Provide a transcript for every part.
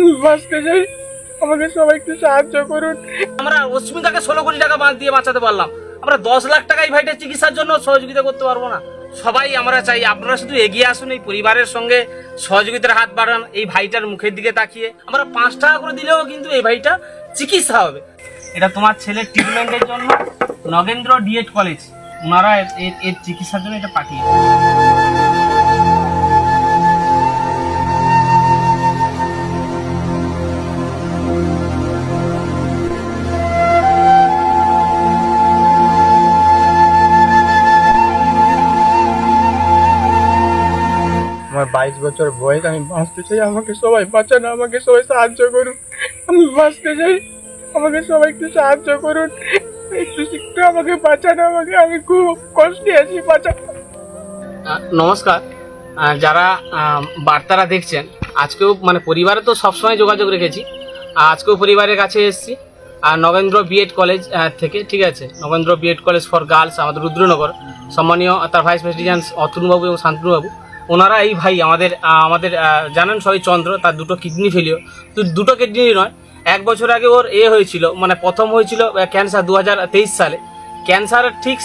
আমি বাঁচতে চাই। আমাকে সবাই একটু সাহায্য করুন। আমরা অস্মিতাকে ষোলো কোটি টাকা বাঁধ দিয়ে বাঁচাতে পারলাম। আমরা দশ লাখ টাকা এই ভাইটার চিকিৎসার জন্য সহযোগিতা করতে পারব না। সবাই আমরা চাই, আপনারা শুধু এগিয়ে আসুন, এই পরিবারের সঙ্গে সহযোগিতার হাত বাড়ান, এই ভাইটার মুখের দিকে তাকিয়ে। আমরা পাঁচ টাকা করে দিলেও কিন্তু এই ভাইটা চিকিৎসা হবে। এটা তোমার ছেলের ট্রিটমেন্টের জন্য নগেন্দ্র ডিএড কলেজ ওনারা এর- চিকিৎসার জন্য এটা পাঠিয়ে বছর বয়স, আমি বাঁচতে চাই, আমাকে সবাই বাঁচান, আমাকে সবাই সাহায্য করুন। আমি বাঁচতে চাই, আমাকে সবাই একটু সাহায্য করুন। একটু একটু আমাকে বাঁচান, আমাকে আমি খুব কষ্টে আছি, বাঁচান। নমস্কার। যারা বার্তারা দেখছেন, আজকেও মানে পরিবারে তো সবসময় যোগাযোগ রেখেছি। আজকেও পরিবারের কাছে এসেছি। আর নগেন্দ্র বিএড কলেজ থেকে, ঠিক আছে? Nagendra BEd college for girls আমাদের রুদ্রনগর। সম্মানীয়, তার ভাইস প্রেসিডেন্ট অতুলবাবু এবং শান্তনুবাবু ওনারা এই ভাই আমাদের আমাদের জানেন সবাই চন্দ্র, তার দুটো কিডনি ফেলিও তো দুটো কিডনি নয়, এক বছর আগে ওর এ হয়েছিল মানে প্রথম হয়েছিল ক্যান্সার দু হাজার তেইশ সালে। ক্যান্সারের ঠিক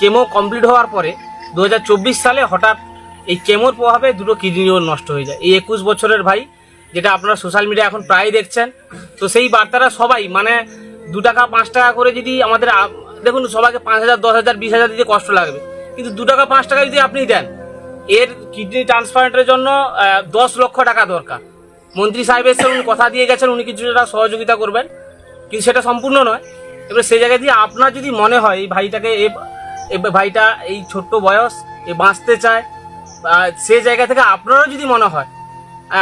কেমো কমপ্লিট হওয়ার পরে দু হাজার চব্বিশ সালে হঠাৎ এই কেমোর প্রভাবে দুটো কিডনি ওর নষ্ট হয়ে যায়। এই একুশ বছরের ভাই, যেটা আপনারা সোশ্যাল মিডিয়া এখন প্রায় দেখছেন, তো সেই বার্তারা সবাই মানে দু টাকা, পাঁচ টাকা করে যদি আমাদের দেখুন, সবাইকে পাঁচ হাজার, দশ হাজার, বিশ হাজার দিতে কষ্ট লাগবে। কিন্তু দু টাকা, পাঁচ টাকা যদি আপনি দেন এর কিডনি ট্রান্সপ্লান্টের জন্য দশ লক্ষ টাকা দরকার। মন্ত্রী সাহেব এসে উনি কথা দিয়ে গেছেন, উনি কিছুটা সহযোগিতা করবেন। কিন্তু সেটা সম্পূর্ণ নয়। এবার সেই জায়গায় দিয়ে আপনার যদি মনে হয়, এই ভাইটাকে এ ভাইটা এই ছোট্ট বয়স, এ বাঁচতে চায় সে জায়গা থেকে আপনারও যদি মনে হয়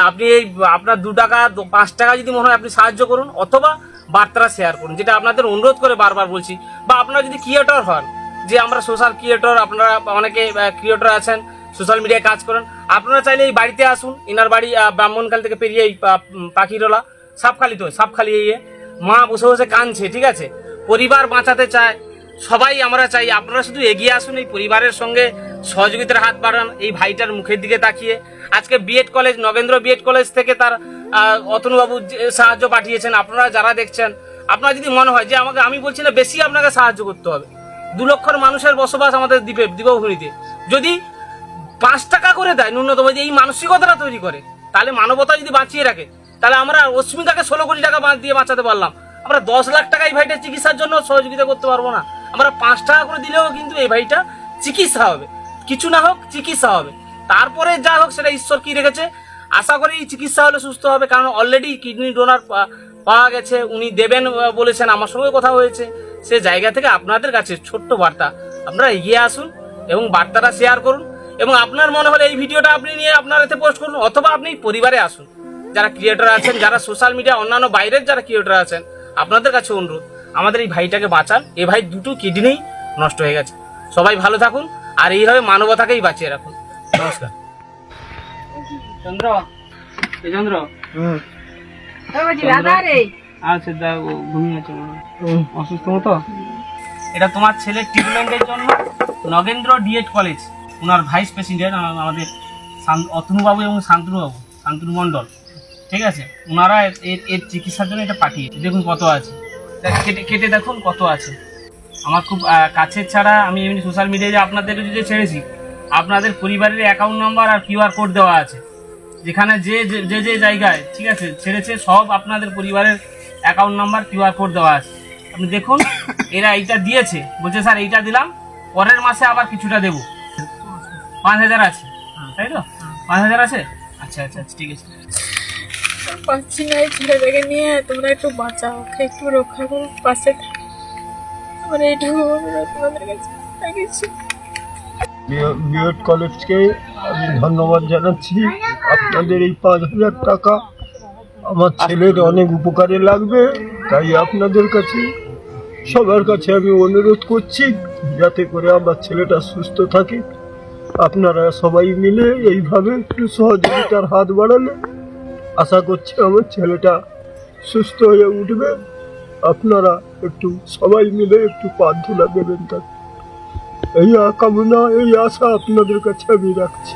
আপনি এই, আপনার দু টাকা পাঁচ টাকা যদি মনে হয়, আপনি সাহায্য করুন, অথবা বার্তাটা শেয়ার করুন, যেটা আপনাদের অনুরোধ করে বারবার বলছি। বা আপনারা যদি ক্রিয়েটর হন, যে আমরা সোশ্যাল ক্রিয়েটর আপনারা অনেকে ক্রিয়েটর আছেন সোশ্যাল মিডিয়ায় কাজ করেন। আপনারা চাইলে এই বাড়িতে আসুন, ইনার বাড়ি ব্রাহ্মণকাল থেকে পেরিয়ে এই পাখিরোলা, সাপখালি তো, সাপখালি ইয়ে মা বসে বসে কাঁদছে, ঠিক আছে? পরিবার বাঁচাতে চায়, সবাই আমরা চাই, আপনারা শুধু এগিয়ে আসুন, এই পরিবারের সঙ্গে সহযোগিতার হাত বাড়ান, এই ভাইটার মুখের দিকে তাকিয়ে। আজকে BEd college Nagendra BEd college থেকে তার অতনুবাবু সাহায্য পাঠিয়েছেন, আপনারা যারা দেখছেন, আপনার যদি মনে হয় যে আমাকে, আমি বলছি না, বেশি আপনাকে সাহায্য করতে হবে। দু লক্ষর মানুষের বসবাস আমাদের দ্বীপে, দ্বীপভূমিতে। যদি পাঁচ টাকা করে দেয় ন্যূনতম যে এই মানসিকতাটা তৈরি করে। তাহলে মানবতা যদি বাঁচিয়ে রাখে, তাহলে আমরা অস্মিতাকে ষোলো কোটি টাকা বাঁধ দিয়ে বাঁচাতে পারলাম। আমরা দশ লাখ টাকা এই ভাইটার চিকিৎসার জন্য সহযোগিতা করতে পারব না। আমরা পাঁচ টাকা করে দিলেও কিন্তু এই ভাইটা চিকিৎসা হবে। কিছু না হোক চিকিৎসা হবে। তারপরে যা হোক সেটা ঈশ্বর কি রেখেছে? আশা করি চিকিৎসা হলে সুস্থ হবে, কারণ অলরেডি কিডনি ডোনার পাওয়া গেছে। উনি দেবেন বলেছেন, আমার সঙ্গে কথা হয়েছে। সে জায়গা থেকে আপনাদের কাছে ছোট্ট বার্তা। আপনারা এগিয়ে আসুন এবং বার্তাটা শেয়ার করুন। এবং আপনার মনে হলে এই ভিডিওটা আপনি নিয়ে আপনার এতে পোস্ট করুন অথবা আপনি পরিবারে আসুন। যারা ক্রিয়েটর আছেন যারা সোশ্যাল মিডিয়া অন্যান্য বাইরের যারা ক্রিয়েটর আছেন আপনাদের কাছে অনুরোধ আমাদের এই ভাইটাকে বাঁচান। এ ভাই দুটো কিডনি নষ্ট হয়ে গেছে। সবাই ভালো থাকুন আর এইভাবে মানবতাকেই বাঁচিয়ে রাখুন। নমস্কার। চন্দ্র? চন্দ্র? আচ্ছা দেখো ঘুমিয়ে আছে অসুস্থ মতো? এটা তোমার ছেলের ট্রিটমেন্টের জন্য নগেন্দ্র ডিএড কলেজ ওনার ভাইস প্রেসিডেন্ট আমাদের অতনুবাবু এবং শান্তনুবাবু শান্তনু মণ্ডল ঠিক আছে? ওনারা এর- এর চিকিৎসার জন্য এটা পাঠিয়েছে দেখুন কত আছে। কেটে কেটে দেখুন কত আছে। আমার খুব কাছের ছাড়া আমি এমনি সোশ্যাল মিডিয়ায় আপনাদের যে ছেড়েছি, আপনাদের পরিবারের অ্যাকাউন্ট নাম্বার আর কিউআর কোড দেওয়া আছে। যেখানে যে- যে যে জায়গায়, ঠিক আছে, ছেড়েছে, সব আপনাদের পরিবারের অ্যাকাউন্ট নাম্বার কিউআর কোড দেওয়া আছে। আপনি দেখুন, এরা এইটা দিয়েছে। বলছে, স্যার, এইটা দিলাম, পরের মাসে আবার কিছুটা দেবো। পাঁচ হাজার আছে। তাই তো? পাঁচ হাজার আছে? আচ্ছা আচ্ছা আচ্ছা, ঠিক আছে। পাচ্ছি না এই ছেলেটাকে নিয়ে তোমরা একটু বাঁচাও ওকে একটু রক্ষা করো পাশে থাকো। আমার এইটুকু অনুরোধ তোমাদের কাছে কিছু বিএড কলেজকে আমি ধন্যবাদ জানাচ্ছি। আপনাদের এই পাঁচ হাজার টাকা আমার ছেলের অনেক উপকারে লাগবে তাই আপনাদের কাছে সবার কাছে আমি অনুরোধ করছি যাতে করে আমার ছেলেটা সুস্থ থাকে। আপনারা সবাই মিলে এইভাবে একটু সহযোগিতার হাত বাড়ালে আশা করছি আমার ছেলেটা সুস্থ হয়ে উঠবে। আপনারা একটু সবাই মিলে একটু প্রার্থনা দেবেন তাকে। এই কামনা, এই আশা আপনাদের কাছে আমি রাখছি।